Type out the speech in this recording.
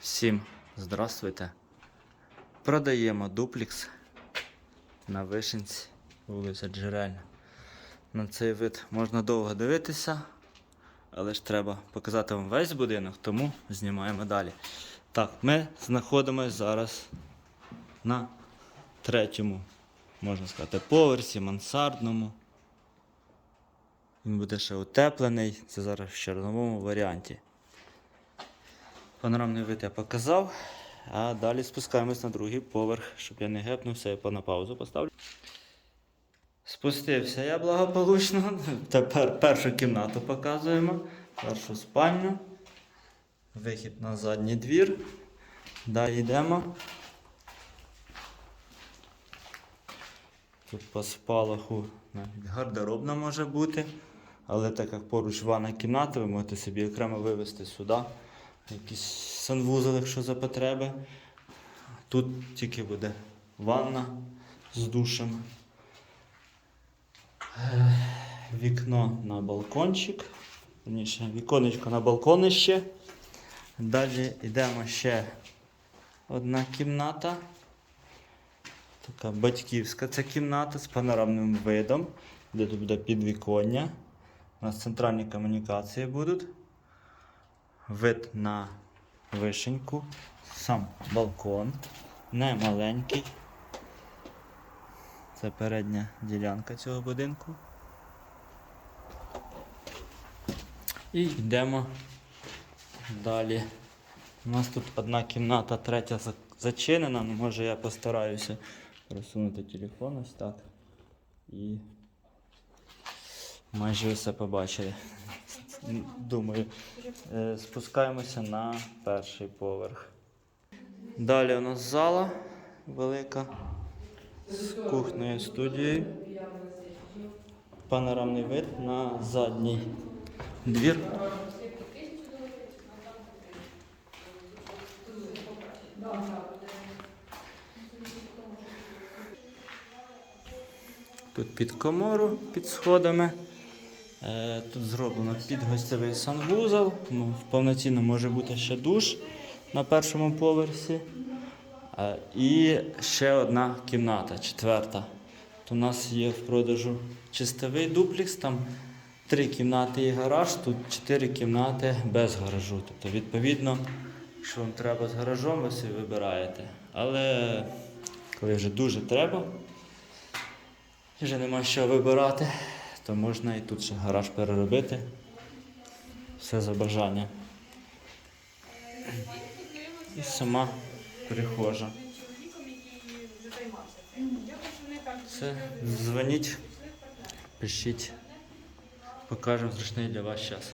Всім здравствуйте. Продаємо дуплікс на вишенці, вулиця Джерельна. На цей вид можна довго дивитися, але ж треба показати вам весь будинок, тому знімаємо далі. Так, ми знаходимося зараз на третьому, можна сказати, поверсі, мансардному. Він буде ще утеплений. Це зараз в чорновому варіанті. Панорамний вид я показав. А далі спускаємось на другий поверх, щоб я не гепнувся, я на паузу поставлю. Спустився я благополучно. Тепер першу кімнату показуємо. Першу спальню. Вихід на задній двір. Далі йдемо. Тут по спалаху навіть гардеробна може бути. Але так як поруч ванна кімната, ви можете собі окремо вивезти сюди. Якийсь санвузол, якщо за потреби. Тут тільки буде ванна з душем. Е, Вікно на балкончик. Верніше, віконечко на балконище. Далі йдемо ще одна кімната. Така батьківська ця кімната з панорамним видом, де тут буде підвіконня. У нас центральні комунікації будуть. Вид на вишеньку, сам балкон, не маленький. Це передня ділянка цього будинку. І йдемо далі. У нас тут одна кімната, третя зачинена, ну може я постараюся просунути телефон ось так. І майже все побачили. Думаю, Е, спускаємося на перший поверх. Далі у нас зала велика з кухнею студією. Панорамний вид на задній двір. Тут під комору, під сходами. Е, Тут зроблено під гостєвий санвузол. Ну, повноцінно може бути ще душ на першому поверсі. Е, І ще одна кімната, четверта. Тут у нас є в продажу чистовий дуплікс, там три кімнати і гараж, тут чотири кімнати без гаражу. Тобто, відповідно, що вам треба з гаражом, ви собі вибираєте. Але коли вже дуже треба, вже нема що вибирати, то можна і тут ще гараж переробити. Все за бажання. І сама прихожа. Все, дзвоніть, пишіть, покажемо зручний для вас час.